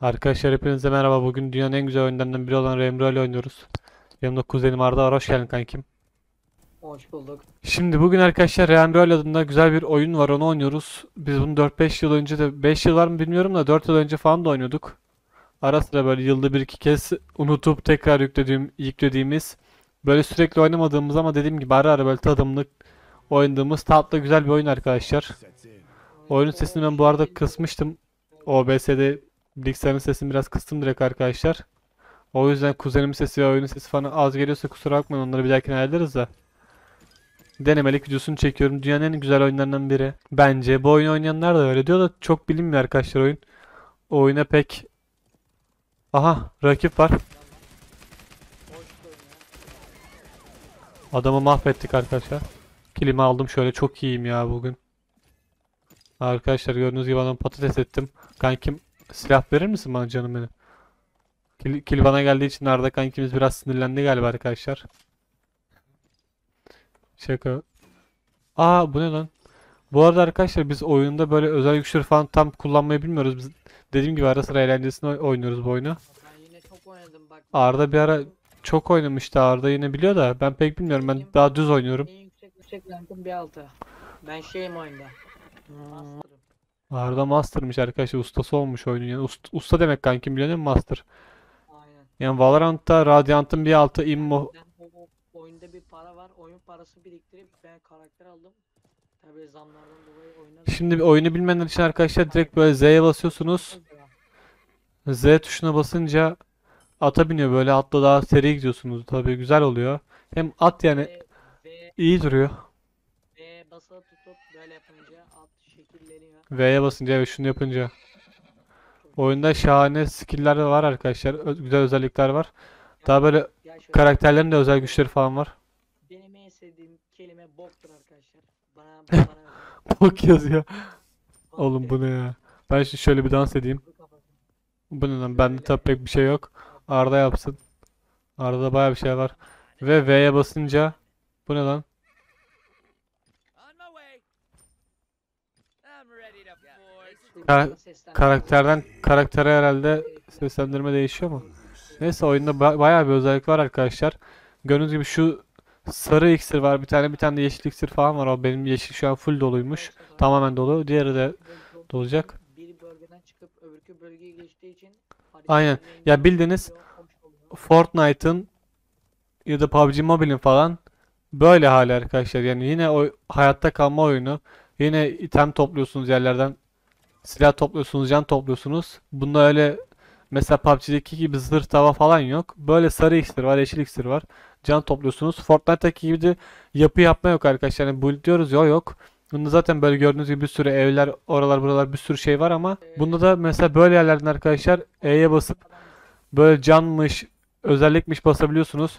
Arkadaşlar hepinize merhaba. Bugün dünyanın en güzel oyunlarından biri olan Remro ile oynuyoruz. Yanımda kuzenim Arda var. Hoş geldin kankim. Hoş bulduk. Şimdi bugün arkadaşlar Remro adında güzel bir oyun var. Onu oynuyoruz. Biz bunu 4-5 yıl önce de 5 yıl var mı bilmiyorum da 4 yıl önce falan da oynuyorduk. Ara sıra böyle yılda bir iki kez unutup tekrar yüklediğim, yüklediğimiz böyle sürekli oynamadığımız ama dediğim gibi ara ara böyle tadımlık oynadığımız tatlı güzel bir oyun arkadaşlar. Oyunun sesini ben bu arada kısmıştım. OBS'de bilgisayarın sesini biraz kıstım direkt arkadaşlar. O yüzden kuzenimin sesi ve oyunun sesi falan az geliyorsa kusura bakmayın onları bir dahakine ayarlarız da. Denemelik videosunu çekiyorum. Dünyanın en güzel oyunlarından biri. Bence bu oyunu oynayanlar da öyle diyor da çok bilinmiyor arkadaşlar oyun. O oyuna pek... Aha rakip var. Adamı mahvettik arkadaşlar. Kilimi aldım şöyle çok iyiyim ya bugün. Arkadaşlar gördüğünüz gibi adamı patates ettim. Kankim silah verir misin bana canım benim? Kil, kil bana geldiği için Arda kankimiz biraz sinirlendi galiba arkadaşlar. Şaka. Aa bu ne lan? Bu arada arkadaşlar biz oyunda böyle özel güçleri falan tam kullanmayı bilmiyoruz. Biz dediğim gibi ara sıra eğlencesine oy- oynuyoruz bu oyunu. Ben yine çok oynadım bak. Arda bir ara çok oynamıştı. Arda yine biliyor da ben pek bilmiyorum. Ben daha düz oynuyorum. En yüksek yüksek rankım bir altı. Ben şeyim oyunda. Master'ım. Arda Master'mış arkadaşlar. Ustası olmuş oyunun. Yani ust- usta demek kankim biliyor musun Master? Aynen. Yani Valorant'ta Radiant'ın bir altı immo. Ben o, o oyunda bir para var. Oyun parası biriktirip ben karakter aldım. Tabii zamlardan dolayı oynadım. Şimdi bir oyunu bilmeyenler için arkadaşlar direkt böyle Z'ye basıyorsunuz. Z tuşuna basınca ata biniyor böyle atla daha seri gidiyorsunuz. Tabii güzel oluyor. Hem at yani iyi duruyor. Basılı tutup böyle yapınca alt şekilleniyor. V'ye basınca ve şunu yapınca. Oyunda şahane skill'ler de var arkadaşlar. Ö- güzel özellikler var. Daha böyle Ya şöyle, karakterlerin de özel güçleri falan var. benim en sevdiğim kelime boktur arkadaşlar. Bana bana Bok yazıyor. Oğlum bu ne ya? Ben şimdi şöyle bir dans edeyim. bu kafası. Bu ne lan? Bende tabii pek bir şey yok. Arda yapsın. Arda'da baya bir şey var. Ve V'ye basınca bu ne lan? Seslendirme. Karakterden karaktere herhalde seslendirme değişiyor mu? Neyse oyunda ba- bayağı bir özellik var arkadaşlar. Gördüğünüz gibi şu sarı iksir var. Bir tane bir tane de yeşil iksir falan var. O benim yeşil şu an full doluymuş. Tamamen dolu. Diğeri de dolacak. Aynen. Ya bildiğiniz. Fortnite'ın ya da PUBG Mobile'in falan böyle hali arkadaşlar. Yani yine o hayatta kalma oyunu. Yine item topluyorsunuz yerlerden. Silah topluyorsunuz, can topluyorsunuz. Bunda öyle mesela PUBG'deki gibi zırh tava falan yok. Böyle sarı iksir var, yeşil iksir var. Can topluyorsunuz. Fortnite'daki gibi de yapı yapma yok arkadaşlar. Yani build diyoruz ya yok. Bunda zaten böyle gördüğünüz gibi bir sürü evler, oralar, buralar bir sürü şey var ama bunda da mesela böyle yerlerden arkadaşlar E'ye basıp böyle canmış, özellikmiş basabiliyorsunuz.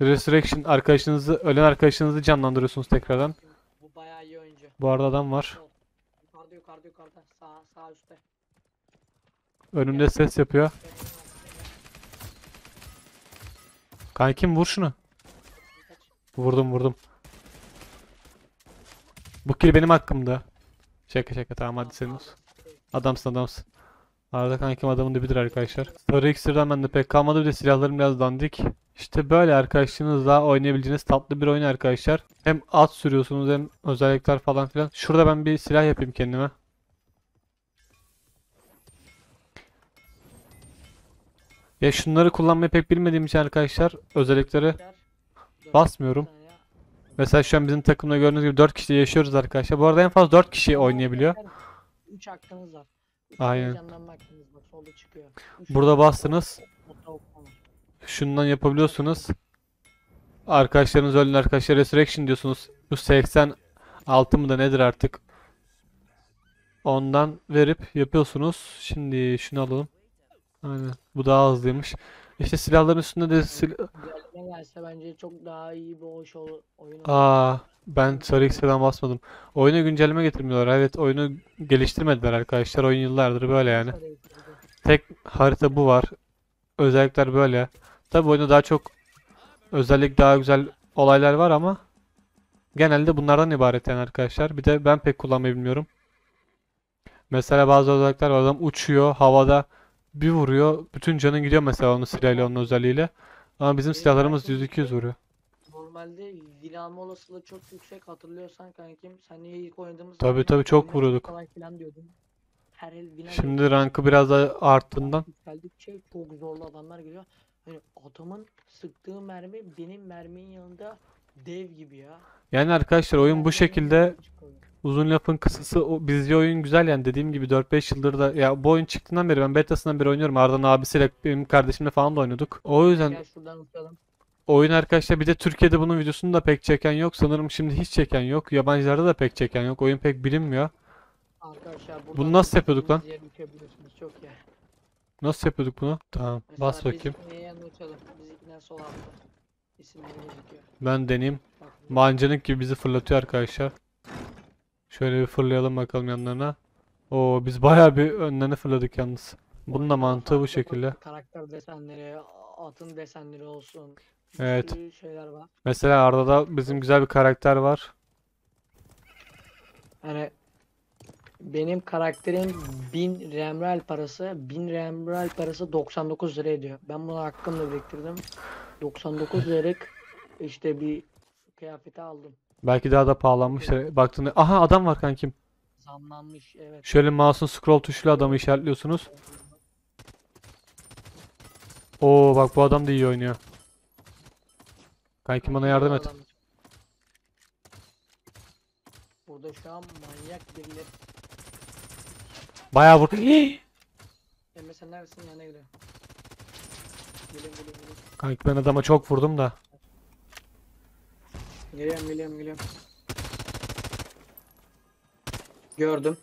Resurrection arkadaşınızı, ölen arkadaşınızı canlandırıyorsunuz tekrardan. Bu bayağı iyi oyuncu. Bu arada adam var. Yukarıda yukarıda sağ sağ üstte. Önümde ses yapıyor. Kankim vur şunu. Vurdum vurdum. Bu kill benim hakkımda. Şaka şaka tamam hadi senin olsun. Adamsın adamsın. Arada kankim adamın dibidir arkadaşlar. Sarı iksirden bende pek kalmadı bir de silahlarım biraz dandik. İşte böyle arkadaşlarınızla oynayabileceğiniz tatlı bir oyun arkadaşlar. Hem at sürüyorsunuz hem özellikler falan filan. Şurada ben bir silah yapayım kendime. Ya şunları kullanmayı pek bilmediğim için arkadaşlar özellikleri Dört basmıyorum. Mesela şu an bizim takımda gördüğünüz gibi 4 kişi yaşıyoruz arkadaşlar. Bu arada en fazla 4 kişi oynayabiliyor. Üç hakkınız var. Aynen. Burada bastınız. Şundan yapabiliyorsunuz. Arkadaşlarınız ölen arkadaşlar Resurrection diyorsunuz. Bu 86 mı da nedir artık. Ondan verip yapıyorsunuz. Şimdi şunu alalım. Aynen. Bu daha hızlıymış. İşte silahların üstünde de sil Güncelleme gelse bence çok daha iyi bir hoş ol oyun olur. Aa, ben sarı X'den basmadım. Oyuna güncelleme getirmiyorlar. Evet, oyunu geliştirmediler arkadaşlar. Oyun yıllardır böyle yani. Tek harita bu var. Özellikler böyle. Tabi oyunda daha çok özellik daha güzel olaylar var ama genelde bunlardan ibaret yani arkadaşlar. Bir de ben pek kullanmayı bilmiyorum. Mesela bazı özellikler var. Adam uçuyor havada bir vuruyor. Bütün canın gidiyor mesela onun silahıyla onun özelliğiyle. Ama bizim Benim silahlarımız belki 100-200 vuruyor. Normalde alma olasılığı çok yüksek hatırlıyorsan kankim. Sen niye ilk oynadığımız Tabii, zaman tabii, çok vuruyorduk. falan filan diyordun. Her el Şimdi rankı biraz daha arttığından Yükseldikçe çok zorlu adamlar geliyor. Hani adamın sıktığı mermi benim merminin yanında dev gibi ya. yani arkadaşlar oyun bu şekilde. Uzun lafın kısası o bizce oyun güzel yani dediğim gibi 4-5 yıldır da ya bu oyun çıktığından beri ben betasından beri oynuyorum. Arda'nın abisiyle benim kardeşimle falan da oynadık. O yüzden Gel şuradan uçalım. oyun arkadaşlar bir de Türkiye'de bunun videosunu da pek çeken yok. Sanırım şimdi hiç çeken yok. Yabancılarda da pek çeken yok. Oyun pek bilinmiyor. Arkadaşlar Bunu nasıl yapıyorduk lan? çok ya. Nasıl yapıyorduk bunu? Tamam. Bas Mesela bakayım. Biz neye yanına uçalım? Bizimkinden sol altta. İsimleri gözüküyor. Ben deneyeyim. Bak, Mancınık gibi bizi fırlatıyor arkadaşlar. Şöyle bir fırlayalım bakalım yanlarına. Oo biz bayağı bir önlerine fırladık yalnız. Bunun da mantığı bu şekilde. Karakter desenleri, atın desenleri olsun. Bir Evet. sürü şeyler var. Mesela Arda'da bizim güzel bir karakter var. Hani benim karakterim 1000 remral parası, 1000 remral parası 99 lira ediyor. Ben bunu hakkımla biriktirdim. 99 liralık işte bir kıyafeti aldım. Belki daha da pahalanmıştır. Baktığında aha adam var kankim. Zamlanmış evet. Şöyle mouse'un scroll tuşuyla adamı işaretliyorsunuz. Oo bak bu adam da iyi oynuyor. Kankim bana yardım et. Burada şu an manyak birileri. Bayağı vur. Emre sen neredesin? Yana gidiyor. Geliyorum geliyorum geliyorum. Kanki ben adama çok vurdum da. Geliyorum geliyorum geliyorum. Gördüm.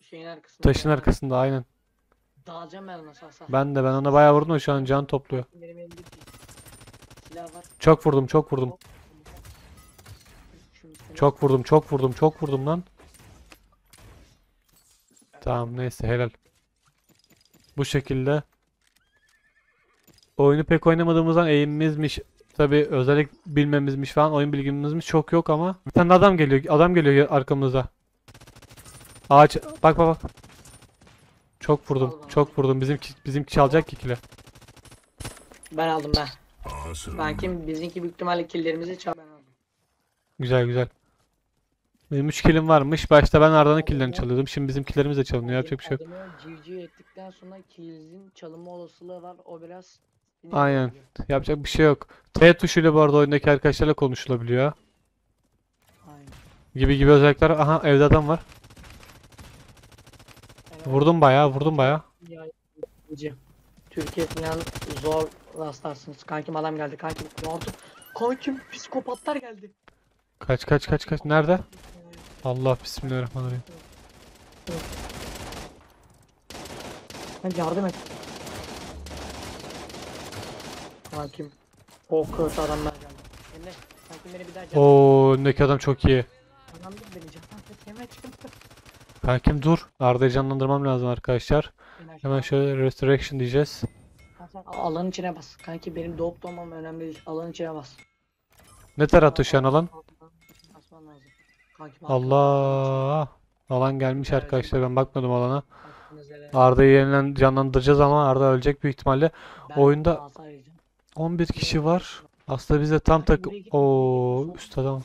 Şeyin arkasında. Taşın arkasında aynen. Dağılacağım ben nasıl olsa. Ben de ben ona bayağı vurdum da şu an can topluyor. Benim elimde bir silah var. Çok vurdum çok vurdum. Şimdi seni- Çok vurdum çok vurdum çok vurdum lan. Tamam neyse helal. Bu şekilde. Oyunu pek oynamadığımızdan eğimimizmiş. Tabi özellik bilmemizmiş falan oyun bilgimizmiş çok yok ama. Bir tane adam geliyor adam geliyor arkamıza. Ağaç bak bak bak. Çok vurdum bana. çok vurdum bizimki bizimki çalacak ki. Ben aldım ben. Awesome. Belki bizimki büyük ihtimalle killlerimizi çal. Ben aldım. Güzel güzel. Benim 3 kilim varmış. Başta ben Arda'nın killerini çalıyordum. Şimdi bizim killerimiz de çalınıyor. Yapacak bir şey yok. Adamı civciv ettikten sonra kill'in çalınma olasılığı var. O biraz Aynen. Yapacak bir şey yok. T tuşuyla bu arada oyundaki arkadaşlarla konuşulabiliyor. Aynen. Gibi gibi özellikler. Aha evde adam var. Vurdum bayağı, vurdum bayağı. Ya, civciv. Türkiye falan zor rastlarsınız. Kankim adam geldi. Kankim yardım. Kankim psikopatlar geldi. Kaç kaç kaç kaç. Nerede? Allah bismillahirrahmanirrahim. Ben yardım et. Kankim. O kötü adamlar geldi. Emre, kankim beni bir daha. Oo öndeki adam çok iyi. Adam dur beni can. Emre çıkın. Kankim dur. Arda'yı canlandırmam lazım arkadaşlar. Hemen şöyle restoration diyeceğiz. Alanın içine bas. Kanki benim doğup doğmam önemli değil. Alanın içine bas. Ne tarafta şu an alan? Basman lazım. Kankim arkada. Allah. Alan gelmiş arkadaşlar. Ben bakmadım alana. Arda'yı yeniden canlandıracağız ama Arda ölecek büyük ihtimalle. Ben oyunda- arayacağım. 11 kişi var. Aslında biz de tam takım. Oo üst adam.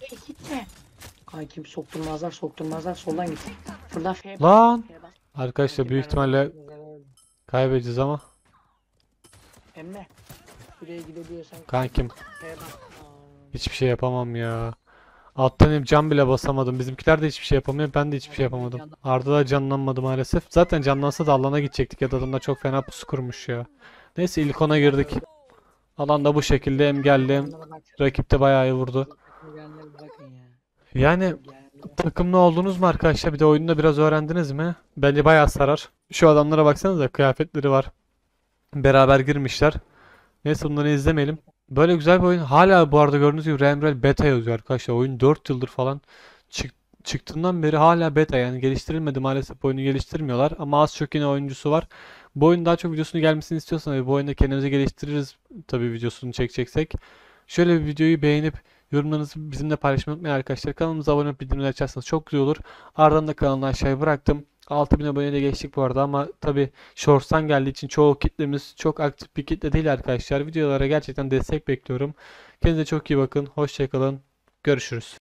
Ey gitme. Kankim sokturmazlar sokturmazlar soldan git. F'ye bas. Lan. Arkadaşlar büyük ihtimalle kaybedeceğiz ama. Emre. Şuraya gidebiliyorsan Kankim F'ye hiçbir şey yapamam ya. Alttan hep can bile basamadım. Bizimkiler de hiçbir şey yapamıyor. Ben de hiçbir şey yapamadım. Arda da canlanmadı maalesef. Zaten canlansa da alana gidecektik ya da adamlar çok fena pusu kurmuş ya. Neyse ilk ona girdik. Alan da bu şekilde hem geldi rakip de bayağı iyi vurdu. Yani takımlı oldunuz mu arkadaşlar? Bir de oyunu da biraz öğrendiniz mi? Bence bayağı sarar. Şu adamlara baksanıza kıyafetleri var. Beraber girmişler. Neyse bunları izlemeyelim. Böyle güzel bir oyun. Hala bu arada gördüğünüz gibi Remrel beta yazıyor arkadaşlar. Oyun 4 yıldır falan çık çıktığından beri hala beta yani geliştirilmedi maalesef oyunu geliştirmiyorlar ama az çok yine oyuncusu var. Bu oyun daha çok videosunun gelmesini istiyorsanız ve bu oyunda kendimizi geliştiririz tabii videosunu çekeceksek. Şöyle bir videoyu beğenip yorumlarınızı bizimle paylaşmayı unutmayın arkadaşlar. Kanalımıza abone olup bildirimleri açarsanız çok güzel olur. Ardından da kanalını aşağıya bıraktım. 6000 aboneyle geçtik bu arada ama tabi Shorts'tan geldiği için çoğu kitlemiz çok aktif bir kitle değil arkadaşlar. Videolara gerçekten destek bekliyorum. Kendinize çok iyi bakın. Hoşçakalın. Görüşürüz.